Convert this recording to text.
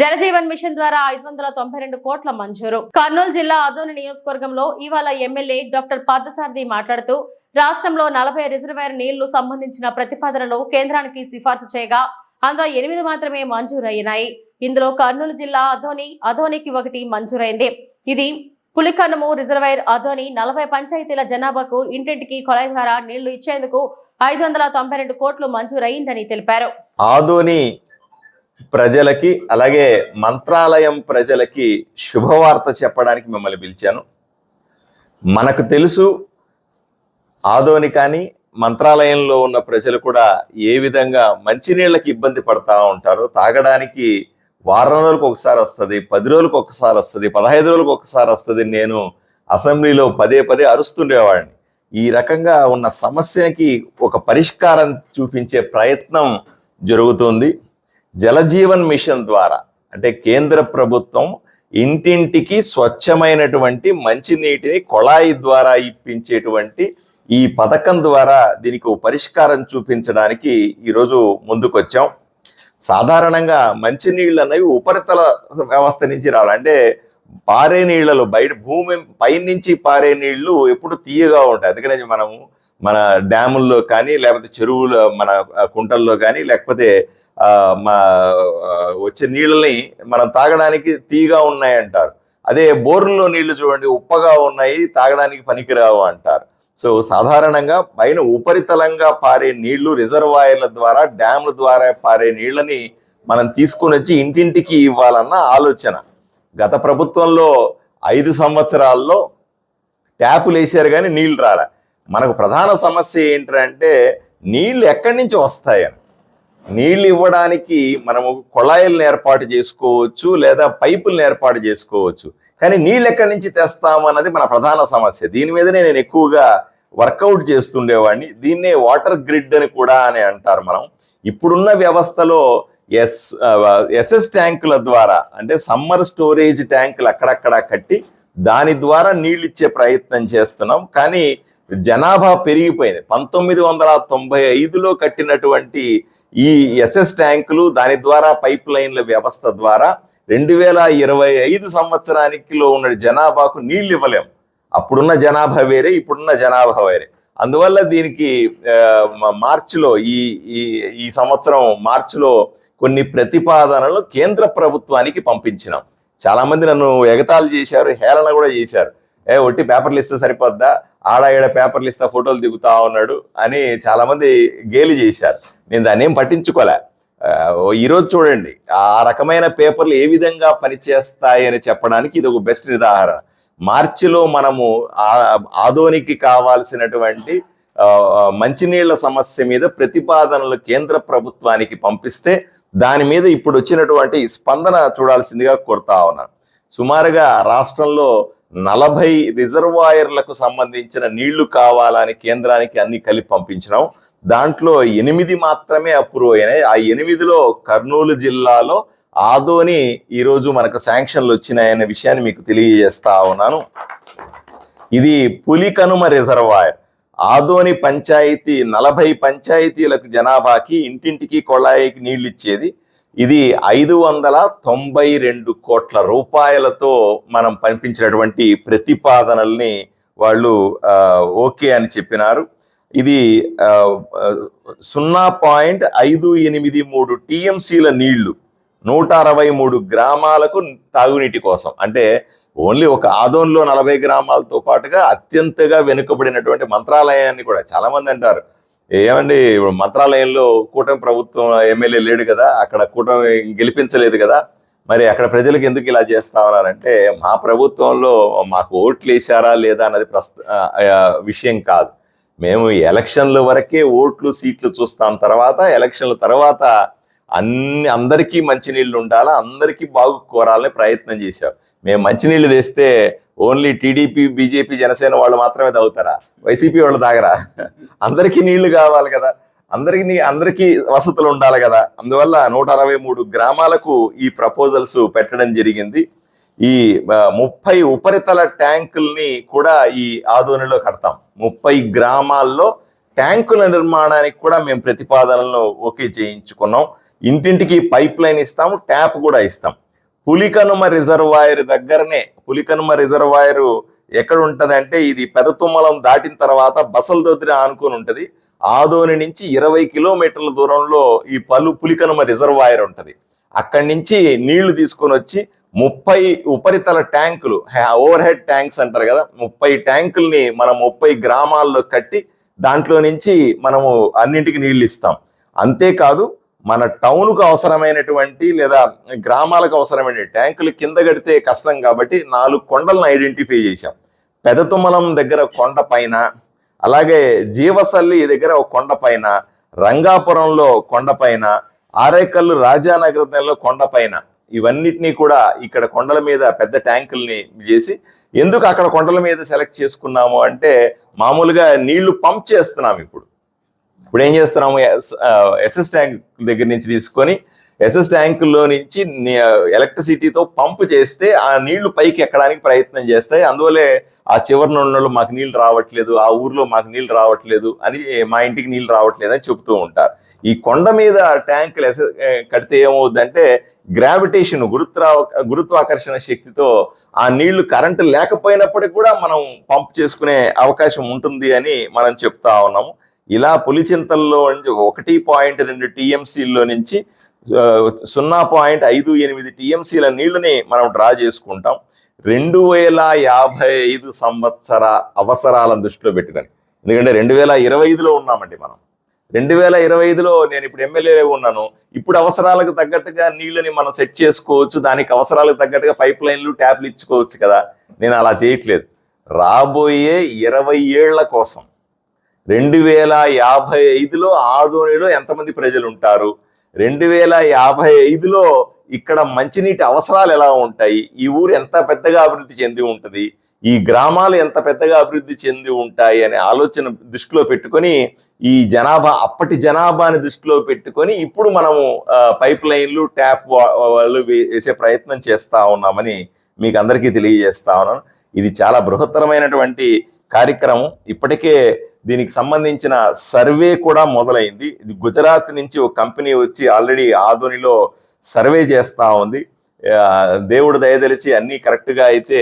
Jan Jeevan machine ద్వారా ఐదు వందల తొంభై రెండు కోట్ల మంజూరు. కర్నూలు జిల్లా అదోని నియోజకవర్గంలో ఇవాళ ఎమ్మెల్యే డాక్టర్ పార్థసారథి మాట్లాడుతూ రాష్ట్రంలో నలభై రిజర్వాయర్ నీళ్ళు సంబంధించిన ప్రతిపాదనలు కేంద్రానికి సిఫార్సు చేయగా అందులో ఎనిమిది మాత్రమే మంజూరయ్యాయి ఇందులో కర్నూలు జిల్లా అధోని అధోనికి ఒకటి మంజూరైంది. ఇది పులికన్నము రిజర్వాయర్ అధోని నలభై పంచాయతీల జనాభాకు ఇంటింటికి కొలాయి ద్వారా నీళ్ళు ఇచ్చేందుకు ఐదు వందల తొంభై రెండు కోట్లు మంజూరైందని తెలిపారు. ఆధోని ప్రజలకి అలాగే మంత్రాలయం ప్రజలకి శుభవార్త చెప్పడానికి మిమ్మల్ని పిలిచాను. మనకు తెలుసు ఆదోని కానీ మంత్రాలయంలో ఉన్న ప్రజలు కూడా ఏ విధంగా మంచినీళ్ళకి ఇబ్బంది పడతా ఉంటారో తాగడానికి వారం రోజులకు ఒకసారి వస్తుంది పది రోజులకు ఒకసారి వస్తుంది పదహైదు రోజులకు ఒకసారి వస్తుంది నేను అసెంబ్లీలో పదే పదే అరుస్తుండేవాడిని. ఈ రకంగా ఉన్న సమస్యకి ఒక పరిష్కారం చూపించే ప్రయత్నం జరుగుతుంది. జలజీవన్ మిషన్ ద్వారా అంటే కేంద్ర ప్రభుత్వం ఇంటింటికి స్వచ్ఛమైనటువంటి మంచినీటిని కొళాయి ద్వారా ఇప్పించేటువంటి ఈ పథకం ద్వారా దీనికి పరిష్కారం చూపించడానికి ఈరోజు ముందుకొచ్చాం. సాధారణంగా మంచినీళ్ళు అనేవి ఉపరితల వ్యవస్థ నుంచి రావాలి. అంటే పారే నీళ్ళలో బయట భూమి పైనుంచి పారే నీళ్ళు ఎప్పుడు తీయగా ఉంటాయి. అందుకనే మనము మన డ్యాముల్లో కానీ లేకపోతే చెరువులో మన కుంటల్లో కానీ లేకపోతే వచ్చే నీళ్ళని మనం తాగడానికి తీగా ఉన్నాయి అంటారు. అదే బోర్లలో నీళ్ళు చూడండి ఉప్పగా ఉన్నాయి తాగడానికి పనికిరావు అంటారు. సో సాధారణంగా పైన ఉపరితలంగా పారే నీళ్ళు రిజర్వాయర్ల ద్వారా డ్యామ్ల ద్వారా పారే నీళ్ళని మనం తీసుకొని వచ్చి ఇంటింటికి ఇవ్వాలన్న ఆలోచన. గత ప్రభుత్వంలో ఐదు సంవత్సరాల్లో ట్యాపులు వేసారు కానీ నీళ్ళు రాలే. మనకు ప్రధాన సమస్య ఏంటంటే నీళ్ళు ఎక్కడి నుంచి వస్తాయని. నీళ్ళు ఇవ్వడానికి మనము కొళాయిలను ఏర్పాటు చేసుకోవచ్చు లేదా పైపులను ఏర్పాటు చేసుకోవచ్చు. కానీ నీళ్ళు ఎక్కడి నుంచి తెస్తామన్నది మన ప్రధాన సమస్య. దీని మీదనే నేను ఎక్కువగా వర్కౌట్ చేస్తుండేవాడిని. దీన్నే వాటర్ గ్రిడ్ అని కూడా అని అంటారు మనం. ఇప్పుడున్న వ్యవస్థలో ఎస్ ఎస్ఎస్ ట్యాంకుల ద్వారా అంటే సమ్మర్ స్టోరేజ్ ట్యాంకులు అక్కడక్కడ కట్టి దాని ద్వారా నీళ్ళు ఇచ్చే ప్రయత్నం చేస్తున్నాం. కానీ జనాభా పెరిగిపోయింది. పంతొమ్మిది వందల తొంభై ఐదులో కట్టినటువంటి ఈ ఎస్ఎస్ ట్యాంకులు దాని ద్వారా పైప్ లైన్ల వ్యవస్థ ద్వారా రెండు వేల ఇరవై ఐదు సంవత్సరానికిలో ఉన్న జనాభాకు నీళ్ళు ఇవ్వలేం. అప్పుడున్న జనాభా వేరే ఇప్పుడున్న జనాభా వేరే. అందువల్ల దీనికి మార్చిలో ఈ ఈ ఈ సంవత్సరం మార్చిలో కొన్ని ప్రతిపాదనలు కేంద్ర ప్రభుత్వానికి పంపించినాం. చాలామంది నన్ను ఎగతాలు చేశారు హేళన కూడా చేశారు. ఏ ఒట్టి పేపర్లు ఇస్తే సరిపోద్దా? ఆడ ఈడ పేపర్లు ఇస్తా ఫోటోలు దిగుతా ఉన్నాడు అని చాలామంది గేలి చేశారు. నేను దాన్ని ఏం పట్టించుకోలే. ఓ ఈరోజు చూడండి ఆ రకమైన పేపర్లు ఏ విధంగా పనిచేస్తాయి అని చెప్పడానికి ఇది ఒక బెస్ట్ ఉదాహరణ మార్చిలో మనము ఆధోనికి కావాల్సినటువంటి మంచినీళ్ళ సమస్య మీద ప్రతిపాదనలు కేంద్ర ప్రభుత్వానికి పంపిస్తే దాని మీద ఇప్పుడు వచ్చినటువంటి స్పందన చూడాల్సిందిగా కోరుతా ఉన్నాను సుమారుగా రాష్ట్రంలో నలభై రిజర్వాయర్లకు సంబంధించిన నీళ్ళు కావాలని కేంద్రానికి అన్ని కలిపి పంపించినాం. దాంట్లో ఎనిమిది మాత్రమే అప్రూవ్ అయినాయి. ఆ ఎనిమిదిలో కర్నూలు జిల్లాలో ఆదోని ఈరోజు మనకు శాంక్షన్లు వచ్చినాయనే విషయాన్ని మీకు తెలియజేస్తా ఉన్నాను. ఇది పులికనుమ రిజర్వాయర్. ఆదోని పంచాయతీ నలభై పంచాయతీలకు జనాభాకి ఇంటింటికి కొళాయికి నీళ్ళు ఇచ్చేది. ఇది ఐదు వందల తొంభై రెండు కోట్ల రూపాయలతో మనం పంపించినటువంటి ప్రతిపాదనల్ని వాళ్ళు ఓకే అని చెప్పినారు. ఇది సున్నా పాయింట్ ఐదు ఎనిమిది మూడు టీఎంసీల నీళ్ళు నూట అరవై మూడు గ్రామాలకు తాగునీటి కోసం. అంటే ఓన్లీ ఒక ఆదోన్లో నలభై గ్రామాలతో పాటుగా అత్యంతగా వెనుకబడినటువంటి మంత్రాలయాన్ని కూడా చాలామంది అంటారు. ఏమండి ఇప్పుడు మంత్రాలయంలో కూటమి ప్రభుత్వం ఎమ్మెల్యే లేడు కదా అక్కడ కూటమి గెలిపించలేదు కదా మరి అక్కడ ప్రజలకు ఎందుకు ఇలా చేస్తా ఉన్నారంటే మా ప్రభుత్వంలో మాకు ఓట్లు వేసారా లేదా అన్నది ప్రస్త విషయం కాదు. మేము ఎలక్షన్ల వరకే ఓట్లు సీట్లు చూస్తాం. తర్వాత ఎలక్షన్ల తర్వాత అన్ని అందరికీ మంచినీళ్ళు ఉండాలా అందరికీ బాగు కోరాలని ప్రయత్నం చేశాం మేము మంచినీళ్ళు తెస్తే ఓన్లీ టీడీపీ బీజేపీ జనసేన వాళ్ళు మాత్రమే తాగుతారా? వైసీపీ వాళ్ళు తాగరా? అందరికీ నీళ్ళు కావాలి కదా. అందరికి నీ- అందరికీ వసతులు ఉండాలి కదా. అందువల్ల నూట అరవై మూడు గ్రామాలకు ఈ ప్రపోజల్స్ పెట్టడం జరిగింది. ఈ ముప్పై ఉపరితల ట్యాంకుల్ని కూడా ఈ ఆదోనిలో కడతాం. ముప్పై గ్రామాల్లో ట్యాంకుల నిర్మాణానికి కూడా మేము ప్రతిపాదనలను ఓకే చేయించుకున్నాం. ఇంటింటికి పైప్ లైన్ ఇస్తాము ట్యాప్ కూడా ఇస్తాం. పులికనుమ రిజర్వాయర్ దగ్గరనే పులికనుమ రిజర్వాయరు ఎక్కడ ఉంటుంది అంటే ఇది పెదతుమ్మలం దాటిన తర్వాత బసల దొద్దిన ఆనుకొని ఉంటుంది. ఆదోని నుంచి ఇరవై కిలోమీటర్ల దూరంలో ఈ పలు పులికనుమ రిజర్వాయర్ ఉంటుంది. అక్కడి నుంచి నీళ్ళు తీసుకొని వచ్చి ముప్పై ఉపరితల ట్యాంకులు ఓవర్ హెడ్ ట్యాంక్స్ అంటారు కదా ముప్పై ట్యాంకుల్ని మనం ముప్పై గ్రామాల్లో కట్టి దాంట్లో నుంచి మనము అన్నింటికి నీళ్ళు ఇస్తాం. అంతేకాదు మన టౌన్కు అవసరమైనటువంటి లేదా గ్రామాలకు అవసరమైన ట్యాంకులు కింద కడితే కష్టం కాబట్టి నాలుగు కొండలను ఐడెంటిఫై చేశాం. పెదతుమ్మలం దగ్గర కొండ పైన అలాగే జీవసల్లి దగ్గర ఒక కొండ పైన రంగాపురంలో కొండ పైన ఆరేకల్లు రాజానగరంలో కొండ పైన. ఇవన్నిటినీ కూడా ఇక్కడ కొండల మీద పెద్ద ట్యాంకుల్ని చేసి ఎందుకు అక్కడ కొండల మీద సెలెక్ట్ చేసుకున్నాము అంటే మామూలుగా నీళ్ళు పంప్ చేస్తున్నాం ఇప్పుడు. ఇప్పుడు ఏం చేస్తున్నాము ఎస్ఎస్ ట్యాంక్ దగ్గర నుంచి తీసుకొని ఎస్ఎస్ ట్యాంకుల్లో నుంచి ఎలక్ట్రిసిటీతో పంపు చేస్తే ఆ నీళ్ళు పైకి ఎక్కడానికి ప్రయత్నం చేస్తాయి. అందువల్లే ఆ చివరిన ఉన్న వాళ్ళు మాకు నీళ్ళు రావట్లేదు ఆ ఊర్లో మాకు నీళ్ళు రావట్లేదు అని మా ఇంటికి నీళ్ళు రావట్లేదు అని చెప్తూ ఉంటారు. ఈ కొండ మీద ట్యాంకులు ఎస- కడితే ఏమవుద్దంటే గ్రావిటేషన్ గురుత్వా గురుత్వాకర్షణ శక్తితో ఆ నీళ్ళు కరెంటు లేకపోయినప్పటికీ కూడా మనం పంప్ చేసుకునే అవకాశం ఉంటుంది అని మనం చెప్తా ఉన్నాము. ఇలా పులిచింతల్లో నుంచి ఒకటి పాయింట్ రెండు టీఎంసీల్లో నుంచి సున్నా పాయింట్ ఐదు ఎనిమిది టీఎంసీల నీళ్ళని మనం డ్రా చేసుకుంటాం. రెండు వేల యాభై ఐదు సంవత్సర అవసరాలను దృష్టిలో పెట్టుకొని ఎందుకంటే రెండు వేల ఇరవై ఐదులో ఉన్నామండి మనం. రెండు వేల ఇరవై ఐదులో నేను ఇప్పుడు ఎమ్మెల్యే ఉన్నాను. ఇప్పుడు అవసరాలకు తగ్గట్టుగా నీళ్ళని మనం సెట్ చేసుకోవచ్చు. దానికి అవసరాలకు తగ్గట్టుగా పైప్ లైన్లు ట్యాప్లు ఇచ్చుకోవచ్చు కదా. నేను అలా చేయట్లేదు. రాబోయే ఇరవై ఏళ్ళ కోసం రెండు వేల యాభై ఐదులో ఆదోనిలో ఎంతమంది ప్రజలు ఉంటారు రెండు వేల యాభై ఐదులో ఇక్కడ మంచినీటి అవసరాలు ఎలా ఉంటాయి? ఈ ఊరు ఎంత పెద్దగా అభివృద్ధి చెంది ఉంటుంది? ఈ గ్రామాలు ఎంత పెద్దగా అభివృద్ధి చెంది ఉంటాయి? అనే ఆలోచన దృష్టిలో పెట్టుకొని ఈ జనాభా అప్పటి జనాభాని దృష్టిలో పెట్టుకొని ఇప్పుడు మనము పైప్ లైన్లు ట్యాప్ వా- వాళ్ళు వేసే ప్రయత్నం చేస్తా ఉన్నామని మీకు అందరికీ తెలియజేస్తా ఉన్నాను. ఇది చాలా బృహత్తరమైనటువంటి కార్యక్రమం. ఇప్పటికే దీనికి సంబంధించిన సర్వే కూడా మొదలైంది. ఇది గుజరాత్ నుంచి ఒక కంపెనీ వచ్చి ఆల్రెడీ ఆధునిలో సర్వే చేస్తూ ఉంది. దేవుడు దయదలిచి అన్నీ కరెక్ట్గా అయితే